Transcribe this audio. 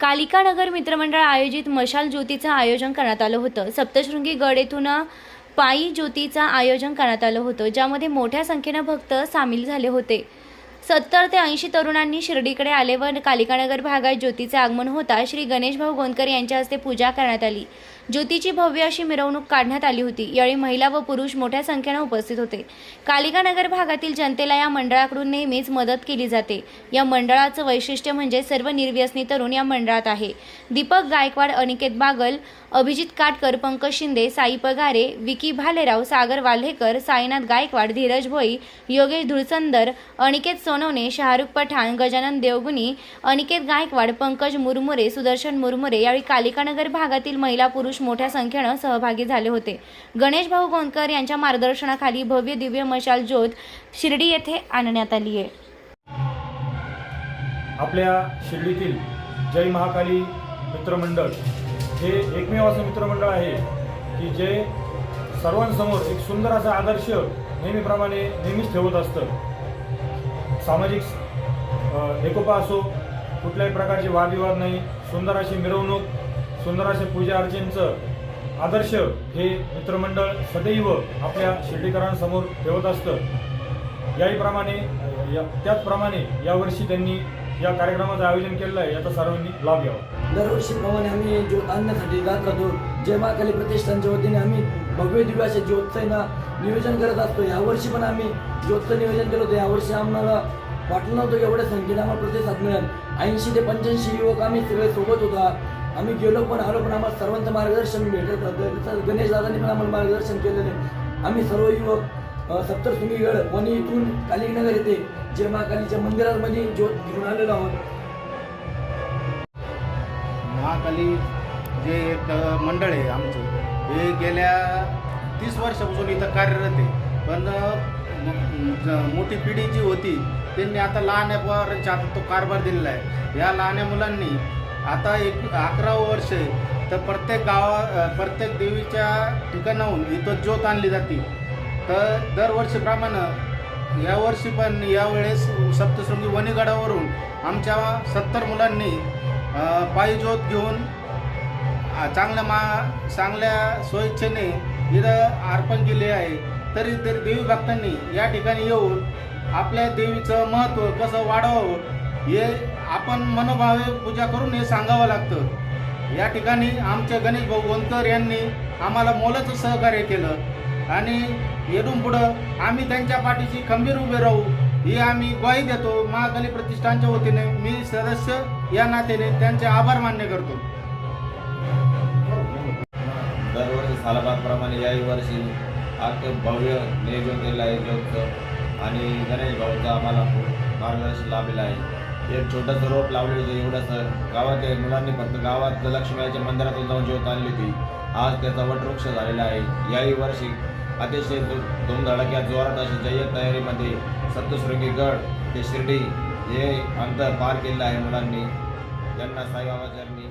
कालिका नगर मित्रमंडळ आयोजित मशाल ज्योतीचं आयोजन करण्यात आलं होतं. सप्तशृंगी गड येथून पायी ज्योतीचं आयोजन करण्यात आलं होतं ज्यामध्ये मोठ्या संख्येनं भक्त सामील झाले होते. सत्तर ते ऐंशी तरुणांनी शिर्डीकडे आले व कालिकानगर भागात ज्योतीचे आगमन होता. श्री गणेशभाऊ गोंदकर यांच्या हस्ते पूजा करण्यात आली. ज्योतीची भव्य अशी मिरवणूक काढण्यात आली होती. यावेळी महिला व पुरुष मोठ्या संख्येनं उपस्थित होते. कालिकानगर भागातील जनतेला या मंडळाकडून नेहमीच मदत केली जाते. या मंडळाचं वैशिष्ट्य म्हणजे सर्व निर्व्यसनी तरुण या मंडळात आहे. दीपक गायकवाड अनिकेत बागल अभिजित काटकर पंकज शिंदे साई पगारे विकी भालेराव सागर वाल्हेकर साईनाथ गायकवाड धीरज भोई योगेश धुळसंदर अनिकेत सोनवणे शाहरुख पठाण गजानन देवगुनी अनिकेत गायकवाड पंकज मुरमुरे सुदर्शन मुरमुरे यावेळी कालिकानगर भागातील महिला पुरुष मोठ्या संख्येनं सहभागी झाले होते. गणेश भाऊ गोंदकर यांच्या मार्गदर्शनाखाली भव्य दिव्य मशाल ज्योत शिर्डी येथे आणण्यात आली आहे. आपल्या शिर्डीतील जय महाकाली मित्रमंडळ हे एकमेव असं मित्रमंडळ आहे की जे सर्वांसमोर एक सुंदर असा आदर्श नेहमीप्रमाणे नेहमीच ठेवत असतं. सामाजिक एकोपा असो कुठल्याही प्रकारचे वादविवाद नाही सुंदर अशी मिरवणूक सुंदर असे पूजा अर्चेंचं आदर्श हे मित्रमंडळ सदैव आपल्या शिर्डीकरांसमोर ठेवत असतं. याहीप्रमाणे या त्याचप्रमाणे यावर्षी त्यांनी या कार्यक्रमाचं आयोजन केलेलं आहे याचा सर्वांनी लाभ घ्यावा. दरवर्षीप्रमाणे आम्ही जो आणण्यासाठी जात राहतो जय महाकाली प्रतिष्ठानच्या वतीने आम्ही भव्य दिव्याचे असे नियोजन करत असतो यावर्षी पण आम्ही ज्योतचं नियोजन केलं होतं. यावर्षी आम्हाला वाटलं नव्हतं एवढ्या संख्येने आम्हाला प्रतिसाद मिळेल. ऐंशी ते पंच्याऐंशी युवक आम्ही सगळे सोबत होता. आम्ही गेलो पण आलो पण आम्हाला सर्वांचं मार्गदर्शन भेटत होतं गणेश दादांनी पण आम्हाला मार्गदर्शन केलेलं आहे आम्ही सर्व युवक अ, सप्तशृंगीगड वणी इथून कालिकनगर येथे जे महाकालीच्या मंदिरामध्ये ज्योत घेऊन आलेलो आहोत. महाकाली जे एक मंडळ आहे आमचं हे गेल्या तीस वर्षापासून इथं कार्यरत आहे. पण मोठी पिढी जी होती त्यांनी आता लहान पोरांच्या आता तो कारभार दिलेला आहे. या लहान्या मुलांनी आता एक अकरा वर्ष आहे. तर प्रत्येक गावा प्रत्येक देवीच्या ठिकाणाहून इथं ज्योत आणली जाते. तर दरवर्षीप्रमाणे यावर्षी पण यावेळेस सप्तशृंगी वणीगडावरून आमच्या सत्तर मुलांनी पायी ज्योत घेऊन चांगल्या मा चांगल्या स्वेच्छेने इथं अर्पण केले आहे. तरी तरी देवी भक्तांनी या ठिकाणी येऊन आपल्या देवीचं महत्त्व कसं वाढवावं हे आपण मनोभावे पूजा करून हे सांगावं लागतं. या ठिकाणी आमचे गणेश भाऊ गोंदकर यांनी आम्हाला मोलाचं सहकार्य केलं. आणि येऊन पुढं आम्ही त्यांच्या पाठीशी खंबीर उभे राहू ही आम्ही ग्वाही देतो. महाकाली प्रतिष्ठानच्या वतीने मी सदस्य या नात्याने त्यांचे आभार मान्य करतो. दरवर्षी सालाबादप्रमाणे याही वर्षी अत्यंत भव्य नियोजन केलेलं आहे आणि गणेश भाऊचा आम्हाला मार्गदर्शन लाभलेलं आहे. एक छोटंसं रोप लावलेलं होतं एवढंसं. गावातल्या मुलांनी फक्त गावात लक्ष्मीच्या मंदिरातून जाऊन ज्योत आणली होती. आज त्याचा वटवृक्ष झालेला आहे. याही वर्षी अतिशय दु- धूमधडाक्यात जोरात अशी जय्यत तयारीमध्ये सप्तशृंगी गड ते शिर्डी हे अंतर पार केलेलं आहे मुलांनी. त्यांना साईबाबा चरणी